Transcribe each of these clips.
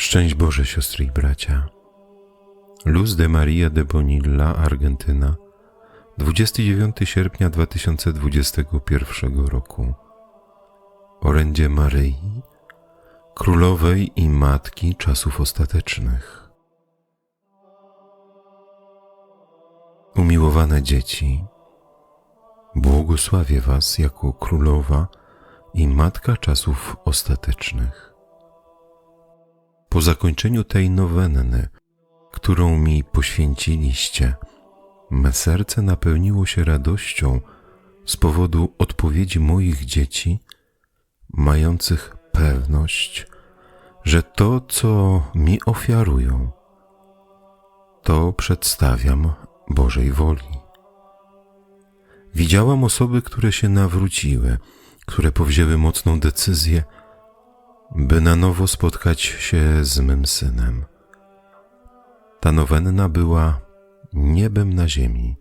Szczęść Boże, siostry i bracia. Luz de Maria de Bonilla, Argentyna, 29 sierpnia 2021 roku. Orędzie Maryi, Królowej i Matki czasów ostatecznych. Umiłowane dzieci, błogosławię Was jako Królowa i Matka czasów ostatecznych. Po zakończeniu tej nowenny, którą mi poświęciliście, me serce napełniło się radością z powodu odpowiedzi moich dzieci, mających pewność, że to, co mi ofiarują, to przedstawiam Bożej woli. Widziałam osoby, które się nawróciły, które powzięły mocną decyzję, by na nowo spotkać się z mym synem. Ta nowenna była niebem na ziemi.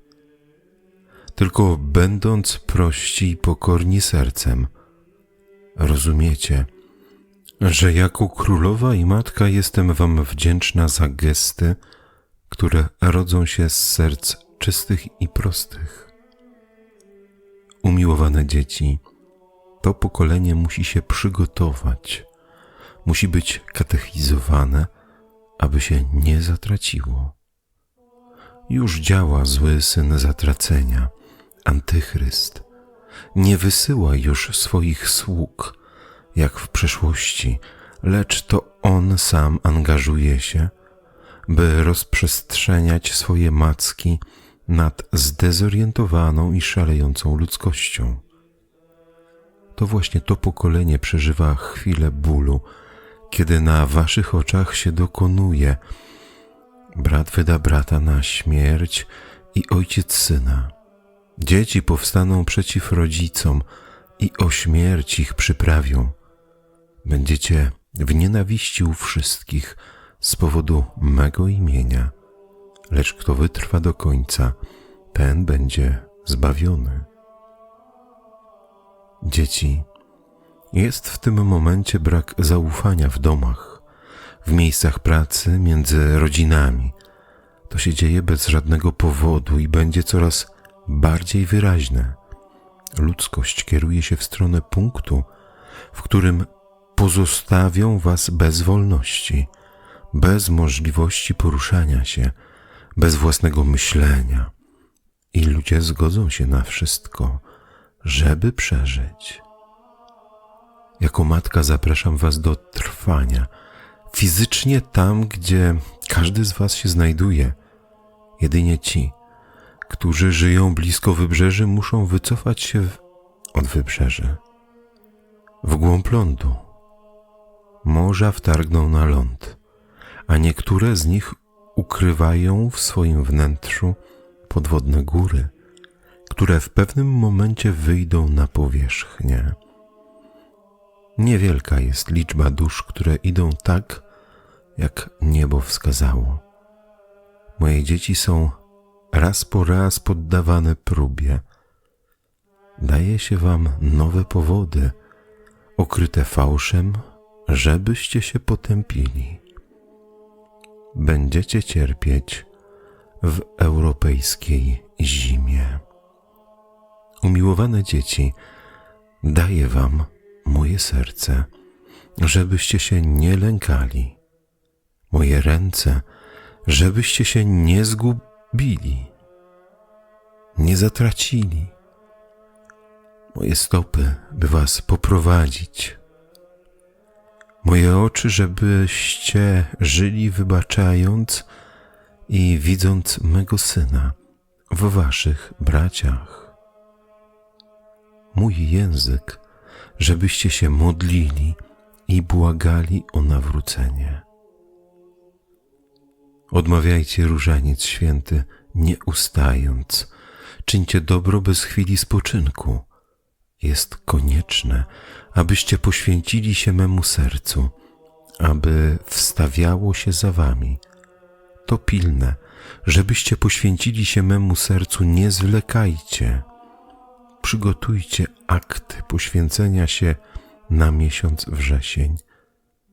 Tylko będąc prości i pokorni sercem, rozumiecie, że jako królowa i matka jestem Wam wdzięczna za gesty, które rodzą się z serc czystych i prostych. Umiłowane dzieci, to pokolenie musi się przygotować musi być katechizowane, aby się nie zatraciło. Już działa zły syn zatracenia, antychryst. Nie wysyła już swoich sług, jak w przeszłości, lecz to on sam angażuje się, by rozprzestrzeniać swoje macki nad zdezorientowaną i szalejącą ludzkością. To właśnie to pokolenie przeżywa chwilę bólu kiedy na waszych oczach się dokonuje. Brat wyda brata na śmierć i ojciec syna. Dzieci powstaną przeciw rodzicom i o śmierć ich przyprawią. Będziecie w nienawiści u wszystkich z powodu mego imienia, lecz kto wytrwa do końca, ten będzie zbawiony. Dzieci, jest w tym momencie brak zaufania w domach, w miejscach pracy, między rodzinami. To się dzieje bez żadnego powodu i będzie coraz bardziej wyraźne. Ludzkość kieruje się w stronę punktu, w którym pozostawią was bez wolności, bez możliwości poruszania się, bez własnego myślenia. I ludzie zgodzą się na wszystko, żeby przeżyć. Jako matka zapraszam Was do trwania, fizycznie tam, gdzie każdy z Was się znajduje. Jedynie ci, którzy żyją blisko wybrzeży, muszą wycofać się od wybrzeży, w głąb lądu. Morza wtargną na ląd, a niektóre z nich ukrywają w swoim wnętrzu podwodne góry, które w pewnym momencie wyjdą na powierzchnię. Niewielka jest liczba dusz, które idą tak, jak niebo wskazało. Moje dzieci są raz po raz poddawane próbie. Daje się wam nowe powody, okryte fałszem, żebyście się potępili. Będziecie cierpieć w europejskiej zimie. Umiłowane dzieci, daję wam moje serce, żebyście się nie lękali, moje ręce, żebyście się nie zgubili, nie zatracili, moje stopy, by was poprowadzić, moje oczy, żebyście żyli wybaczając i widząc mego syna w waszych braciach. Mój język, żebyście się modlili i błagali o nawrócenie. Odmawiajcie różaniec święty, nie ustając. Czyńcie dobro bez chwili spoczynku. Jest konieczne, abyście poświęcili się memu sercu, aby wstawiało się za wami. To pilne, żebyście poświęcili się memu sercu, nie zwlekajcie przygotujcie akty poświęcenia się na miesiąc wrzesień.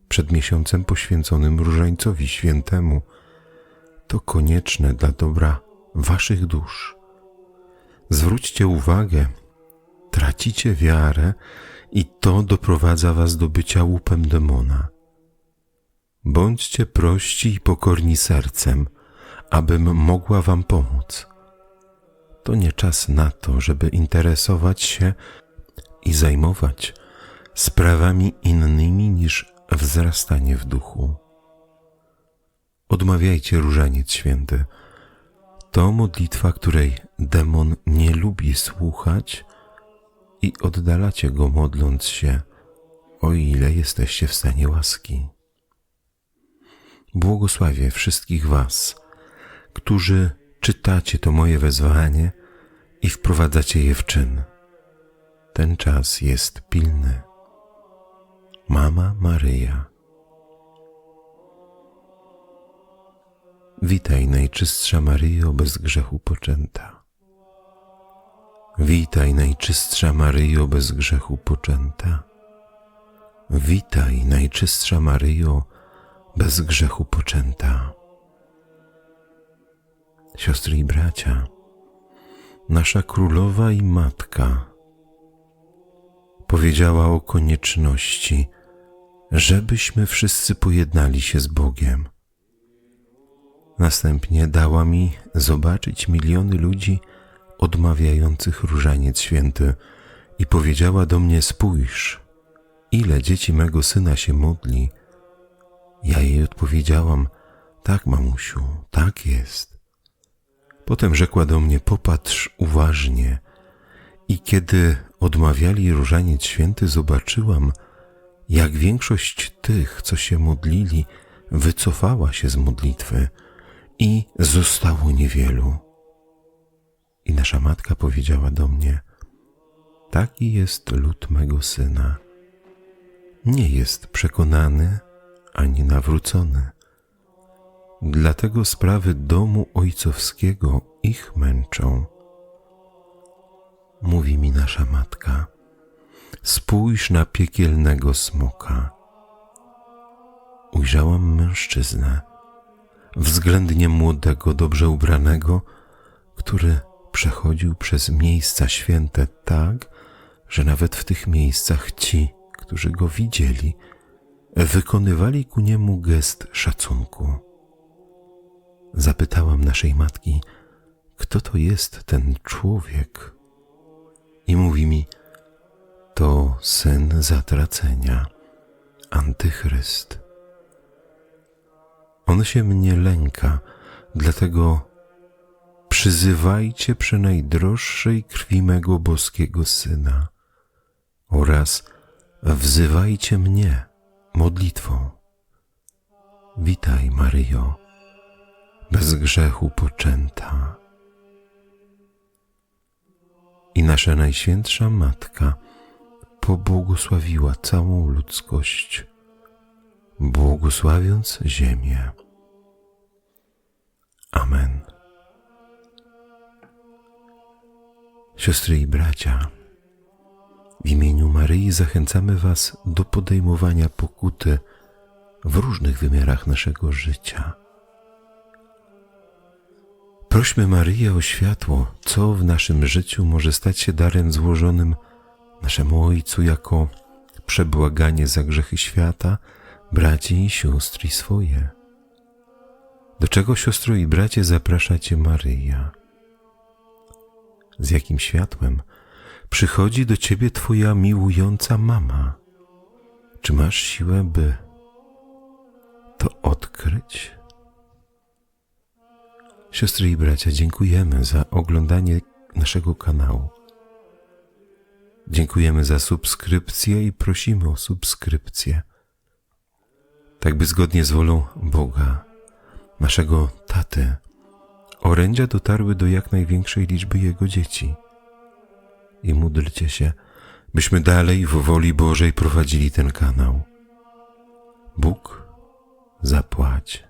przed miesiącem poświęconym Różańcowi Świętemu. To konieczne dla dobra waszych dusz. Zwróćcie uwagę, tracicie wiarę i to doprowadza was do bycia łupem demona. Bądźcie prości i pokorni sercem, abym mogła wam pomóc. To nie czas na to, żeby interesować się i zajmować sprawami innymi niż wzrastanie w duchu. Odmawiajcie różaniec święty. To modlitwa, której demon nie lubi słuchać i oddalacie go modląc się, o ile jesteście w stanie łaski. Błogosławię wszystkich Was, którzy czytacie to moje wezwanie i wprowadzacie je w czyn. Ten czas jest pilny. Mama Maryja. Witaj, Najczystsza Maryjo, bez grzechu poczęta. Witaj, Najczystsza Maryjo, bez grzechu poczęta. Witaj, Najczystsza Maryjo, bez grzechu poczęta. Siostry i bracia, nasza królowa i matka powiedziała o konieczności, żebyśmy wszyscy pojednali się z Bogiem. Następnie dała mi zobaczyć miliony ludzi odmawiających różaniec święty i powiedziała do mnie: Spójrz, ile dzieci mego syna się modli. Ja jej odpowiedziałam: Tak, mamusiu, tak jest. Potem rzekła do mnie: Popatrz uważnie. I kiedy odmawiali różaniec święty, zobaczyłam, jak większość tych, co się modlili, wycofała się z modlitwy i zostało niewielu. I nasza matka powiedziała do mnie: Taki jest lud mego syna. Nie jest przekonany ani nawrócony. Dlatego sprawy domu ojcowskiego ich męczą. Mówi mi nasza matka: Spójrz na piekielnego smoka. Ujrzałam mężczyznę, względnie młodego, dobrze ubranego, który przechodził przez miejsca święte tak, że nawet w tych miejscach ci, którzy go widzieli, wykonywali ku niemu gest szacunku. Zapytałam naszej matki, kto to jest ten człowiek? I mówi mi, to syn zatracenia, antychryst. On się mnie lęka, dlatego przyzywajcie przy najdroższej krwi mego boskiego syna oraz wzywajcie mnie modlitwą. Witaj, Maryjo, bez grzechu poczęta. I nasza Najświętsza Matka pobłogosławiła całą ludzkość, błogosławiąc ziemię. Amen. Siostry i bracia, w imieniu Maryi zachęcamy Was do podejmowania pokuty w różnych wymiarach naszego życia. Prośmy Maryję o światło, co w naszym życiu może stać się darem złożonym naszemu Ojcu jako przebłaganie za grzechy świata, braci i sióstr i swoje. Do czego siostro i bracie zaprasza Cię Maryja? Z jakim światłem przychodzi do Ciebie Twoja miłująca mama? Czy masz siłę, by to odkryć? Siostry i bracia, dziękujemy za oglądanie naszego kanału. Dziękujemy za subskrypcję i prosimy o subskrypcję. Tak by zgodnie z wolą Boga, naszego taty, orędzia dotarły do jak największej liczby Jego dzieci. I módlcie się, byśmy dalej w woli Bożej prowadzili ten kanał. Bóg zapłać.